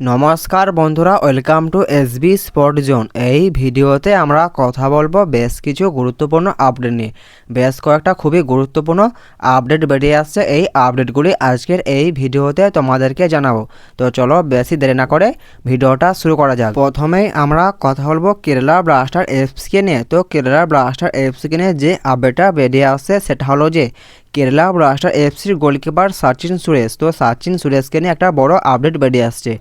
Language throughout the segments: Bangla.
নমস্কার বন্ধুরা welcome to SB Spot Zone এই ভিডিওতে আমরা কথা বলব বেশ কিছু গুরুত্বপূর্ণ আপডেট নিয়ে। বেশ কয়েকটা খুবই গুরুত্বপূর্ণ আপডেট বেরিয়ে আসছে। এই আপডেটগুলি আজকের এই ভিডিওতে তোমাদেরকে জানাব। তো চলো বেশি দেরি না করে ভিডিওটা শুরু করা যাক। প্রথমেই আমরা কথা বলব কেরালা ব্লাস্টার এফসিকে নিয়ে। তো কেরালা ব্লাস্টার এফসিকে নিয়ে যে আপডেটটা বেরিয়ে আসছে, সেটা হলো যে কেরালা ব্লাস্টার এফসির গোলকিপার সচিন সুরেশ। তো সচিন সুরেশকে নিয়ে একটা বড় আপডেট বেরিয়ে আসছে।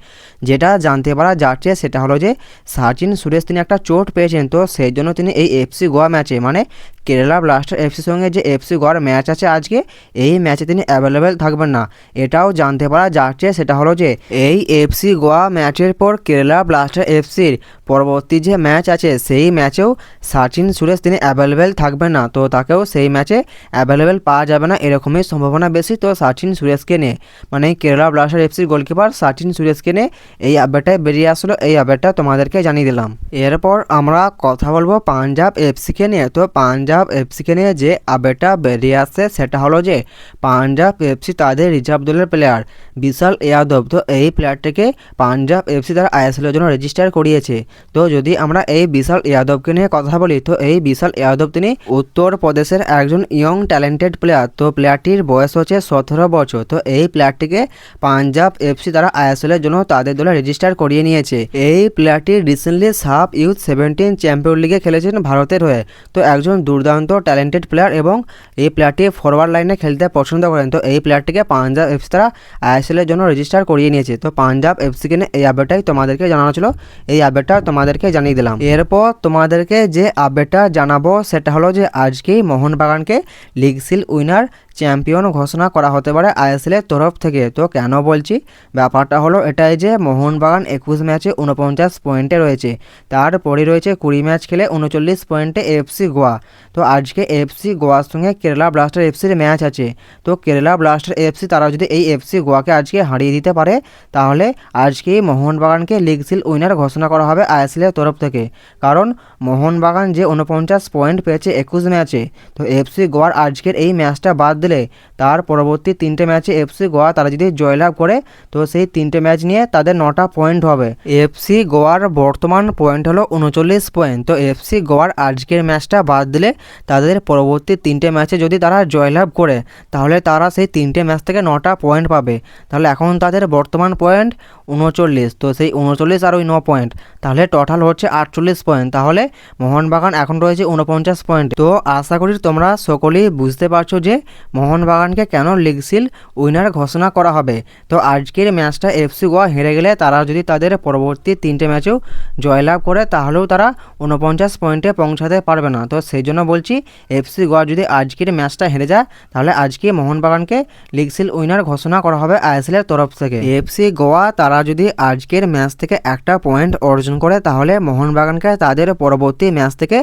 যেটা জানতে পারা যাচ্ছে সেটা হলো যে সচিন সুরেশ তিনি একটা চোট পেয়েছেন। তো সেই জন্য তিনি এই এফসি গোয়া ম্যাচে মানে কেরালা ব্লাস্টার এফসির সঙ্গে যে এফসি গোয়ার ম্যাচ আছে আজকে, এই ম্যাচে তিনি অ্যাভেলেবেল থাকবেন না। এটাও জানতে পারা যাচ্ছে, সেটা হলো যে এই এফসি গোয়া ম্যাচের পর কেরালা ব্লাস্টার এফসির পরবর্তী যে ম্যাচ আছে, সেই ম্যাচেও সাচিন সুরেশ তিনি অ্যাভেলেবেল থাকবেন না। তো তাকেও সেই ম্যাচে অ্যাভেলেবেল পাওয়া যাবে না, এরকমই সম্ভাবনা বেশি। তো সাচিন সুরেশকে নিয়ে মানে কেরালা ব্লাস্টার এফসির গোলকিপার সাচিন সুরেশকে নিয়ে এই আপডেটটাই বেরিয়ে আসলো। এই আপডেটটা তোমাদেরকে জানিয়ে দিলাম। এরপর আমরা কথা বলব পাঞ্জাব এফসিকে নিয়ে। তো পাঞ্জাব এফসিকে নিয়ে যে আবেটা বেরিয়ে আসছে সেটা হলো যে পাঞ্জাব এফসি তাদের রিজার্ভ দলের প্লেয়ার বিশাল ইয়াদব তো এই প্লেয়ারটিকে পাঞ্জাব এফসি তারা আইএসএলের জন্য রেজিস্টার করিয়েছে। তো যদি আমরা এই বিশাল ইয়াদবকে নিয়ে কথা বলি, তো এই বিশাল ইয়াদব তিনি উত্তর প্রদেশের একজন ইয়ং ট্যালেন্টেড প্লেয়ার তো প্লেয়ারটির বয়স হচ্ছে সতেরো বছর। তো এই প্লেয়ারটিকে পাঞ্জাব এফসি তারা আইএসএলের জন্য তাদের দলে রেজিস্টার করিয়ে নিয়েছে। এই প্লেয়ারটি recently sub youth seventeen champion লিগে খেলেছেন ভারতের হয়ে। তো একজন দুর্দান্ত ট্যালেন্টেড প্লেয়ার এবং এই প্লেয়ারটি ফরওয়ার্ড লাইনে খেলতে পছন্দ করেন। তো এই প্লেয়ারটিকে পাঞ্জাব এফসি তারা আইএসএলের জন্য রেজিস্টার করিয়ে নিয়েছে। তো পাঞ্জাব এফসিকে এই আপডেটটাই তোমাদেরকে জানানো ছিল। এই আপডেটটা তোমাদেরকে জানিয়ে দিলাম। এরপর তোমাদেরকে যে আপডেটটা জানাব, সেটা হলো যে আজকেই মোহনবাগানকে লিগ সিল উইনার চ্যাম্পিয়ন ঘোষণা করা হতে পারে আইএসএলের তরফ থেকে। তো কেন বলছি? ব্যাপারটা হলো এটাই যে মোহনবাগান একুশ ম্যাচে উনপঞ্চাশ পয়েন্টে রয়েছে। তারপরে রয়েছে কুড়ি ম্যাচ খেলে উনচল্লিশ পয়েন্টে এফসি গোয়া। তো আজকে এফসি গোয়ার সঙ্গে কেরালা ব্লাস্টার এফসির ম্যাচ আছে। তো কেরালা ব্লাস্টার এফসি তারা যদি এই এফসি গোয়াকে আজকে হারিয়ে দিতে পারে, তাহলে আজকেই মোহনবাগানকে লিগ সিল উইনার ঘোষণা করা হবে আইএসএলের তরফ থেকে। কারণ মোহনবাগান যে উনপঞ্চাশ পয়েন্ট পেয়েছে একুশ ম্যাচে, তো এফসি গোয়ার আজকের এই ম্যাচটা বাদ দিলে। তার পরবর্তী তিনটে ম্যাচে এফসি গোয়া তারা যদি জয়লাভ করে, তো সেই তিনটে ম্যাচ নিয়ে তাদের নটা পয়েন্ট হবে। এফসি গোয়ার বর্তমান পয়েন্ট হলো উনচল্লিশ পয়েন্ট। তো এফসি গোয়ার আজকের ম্যাচটা বাদ দিলে তাদের পরবর্তী তিনটে ম্যাচে যদি তারা জয়লাভ করে, তাহলে তারা সেই তিনটে ম্যাচ থেকে নটা পয়েন্ট পাবে। তাহলে এখন তাদের বর্তমান পয়েন্ট উনচল্লিশ। তো সেই উনচল্লিশ আর ওই ন পয়েন্ট, তাহলে টোটাল হচ্ছে আটচল্লিশ পয়েন্ট। তাহলে মোহনবাগান এখন রয়েছে উনপঞ্চাশ পয়েন্ট। তো আশা করি তোমরা সকলেই বুঝতে পারছ যে মোহনবাগানকে কেন লিগ সিল উইনার ঘোষণা করা হবে? তো আজকের ম্যাচটা এফসি গোয়া হেরে গেলে তারা যদি তাদের পরবর্তী তিনটে ম্যাচেও জয়লাভ করে, তাহলেও তারা উনপঞ্চাশ পয়েন্টে পৌঁছাতে পারবে না। তো সেই জন্য বলছি এফসি গোয়া যদি আজকের ম্যাচটা হেরে যায়, তাহলে আজকে মোহনবাগানকে লিগ সিল উইনার ঘোষণা করা হবে আইএসএলের তরফ থেকে। এফসি গোয়া তারা যদি আজকের ম্যাচ থেকে একটা পয়েন্ট অর্জন করে, তাহলে মোহনবাগানকে তাদের পরবর্তী ম্যাচ থেকে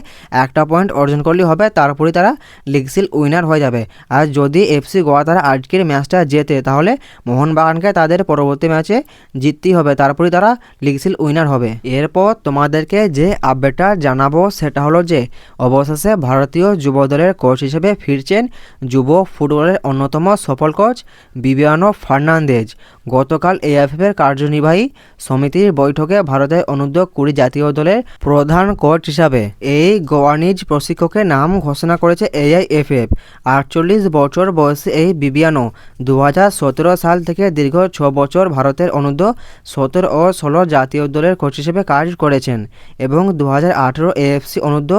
একটা পয়েন্ট অর্জন করলেই হবে তারপরে তারা লিগ সিল উইনার হয়ে যাবে। আর যদি এফসি গোয়া তারা আজকের ম্যাচটা জেতে, তাহলে মোহনবাগানকে তাদের পরবর্তী ম্যাচে জিততেই হবে। তারপরে তারা লিগসিল উইনার হবে। এরপর তোমাদেরকে যে আপডেটটা জানাব, সেটা হলো যে, অবশেষে ভারতীয় যুব দলের কোচ হিসেবে ফিরছেন যুব ফুটবলের অন্যতম সফল কোচ বিবিয়ানো ফার্নান্দেজ। গতকাল এএফএফের কার্যনির্বাহী সমিতির বৈঠকে ভারতের অনুদ্ধ কুড়ি জাতীয় দলের প্রধান কোচ হিসাবে এই গোয়ানিজ প্রশিক্ষকের নাম ঘোষণা করেছে এআইএফএফ। আটচল্লিশ বছর বয়সী এই বিবিয়ানো। দু হাজার সতেরো সাল থেকে দীর্ঘ ছ বছর ভারতের অনূর্ধ্ব সতেরো ও ষোলো জাতীয় দলের কোচ হিসেবে কাজ করেছেন এবং দু হাজার আঠেরো এএফসি অনূর্ধ্ব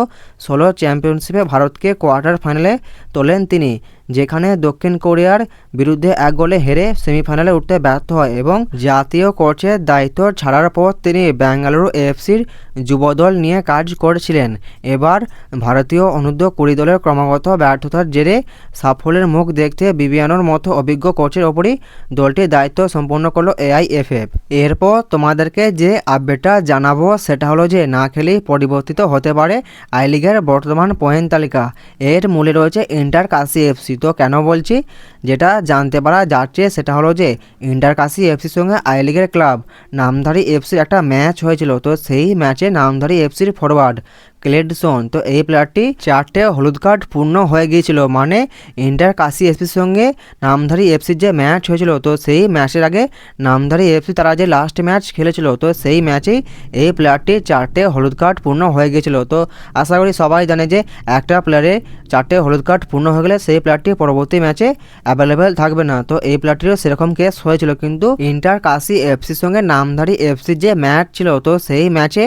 ষোলো চ্যাম্পিয়নশিপে ভারতকে কোয়ার্টার ফাইনালে তোলেন তিনি। যেখানে দক্ষিণ কোরিয়ার বিরুদ্ধে এক গোলে হেরে সেমিফাইনালে উঠতে ব্যর্থ হয় এবং জাতীয় কোচের দায়িত্ব ছাড়ার পর তিনি বেঙ্গালুরু এফসির যুবদল নিয়ে কাজ করেছিলেন। এবার ভারতীয় অনূর্ধ্ব কুড়ি দলের ক্রমাগত ব্যর্থতার জেরে সাফল্যের মুখ দেখতে বিবিয়ানোর মতো অভিজ্ঞ কোচের ওপরই দলটির দায়িত্ব সম্পন্ন করল এআইএফএফ। এরপর তোমাদেরকে যে আপডেটটা জানাব সেটা হলো যে না খেলেই পরিবর্তিত হতে পারে আই লিগের বর্তমান পয়েন্ট তালিকা। এর মূলে রয়েছে ইন্টার কাশি এফসি। তো কেন বলছি? যেটা জানতে পারা যাচ্ছে সেটা হলো যে ইন্টারকাশি এফসির সঙ্গে আই লিগের ক্লাব, নামধারী এফসির একটা ম্যাচ হয়েছিল, তো সেই ম্যাচে নামধারী এফসির ফরওয়ার্ড ক্লেডসন তো এই প্লেয়ারটি চারটে হলুদ কার্ড পূর্ণ হয়ে গিয়েছিল। মানে ইন্টার কাশি এফসির সঙ্গে নামধারী এফসির যে ম্যাচ হয়েছিল, তো সেই ম্যাচের আগে নামধারী এফসি তারা যে লাস্ট ম্যাচ খেলেছিল, তো সেই ম্যাচেই এই প্লেয়ারটি চারটে হলুদ কার্ড পূর্ণ হয়ে গিয়েছিল। তো আশা করি সবাই জানে যে একটা প্লেয়ারে চারটে হলুদ কার্ড পূর্ণ হয়ে গেলে সেই প্লেয়ারটি পরবর্তী ম্যাচে অ্যাভেলেবেল থাকবে না। তো এই প্লেয়ারটিরও সেরকম কেস হয়েছিল, কিন্তু ইন্টার কাশি এফসির সঙ্গে নামধারী এফসির যে ম্যাচ ছিল, তো সেই ম্যাচে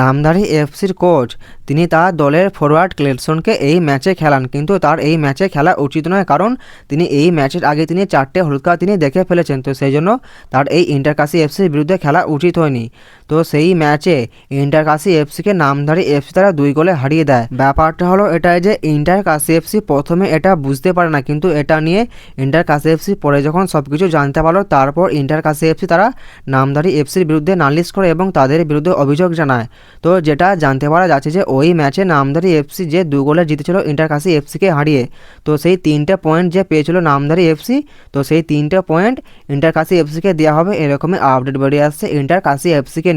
নামধারী এফসির কোচ তিনি তার দলের ফরওয়ার্ড ক্লেটসনকে এই ম্যাচে খেলান, কিন্তু তার এই ম্যাচে খেলা উচিত নয় কারণ তিনি এই ম্যাচের আগে তিনি চারটে হলকা তিনি দেখে ফেলেছেন, তো সেই জন্য তার এই ইন্টারকাশি এফসির বিরুদ্ধে খেলা উচিত হয়নি। তো সেই ম্যাচে ইন্টার ইন্টারকাশি এফসিকে নামধারী এফসি তারা দুই গোলে হারিয়ে দেয়। ব্যাপারটা হলো এটাই যে ইন্টারকাশি এফসি প্রথমে এটা বুঝতে পারে না, কিন্তু এটা নিয়ে ইন্টারকাশি এফসি পরে যখন সব কিছু জানতে পারল, তারপর ইন্টারকাশি এফসি তারা নামধারী এফসির বিরুদ্ধে নালিশ করে এবং তাদের বিরুদ্ধে অভিযোগ জানায়। তো যেটা জানতে পারা যাচ্ছে যে ওই ম্যাচে নামধারী এফসি যে দু গোলে জিতেছিল ইন্টার ইন্টারকাশি এফসিকে হারিয়ে, তো সেই তিনটে পয়েন্ট যে পেয়েছিল নামধারী এফসি, তো সেই তিনটে পয়েন্ট ইন্টারকাশি এফসিকে দেওয়া হবে, এরকমই আপডেট বেরিয়ে আসছে ইন্টারকাশি এফসিকে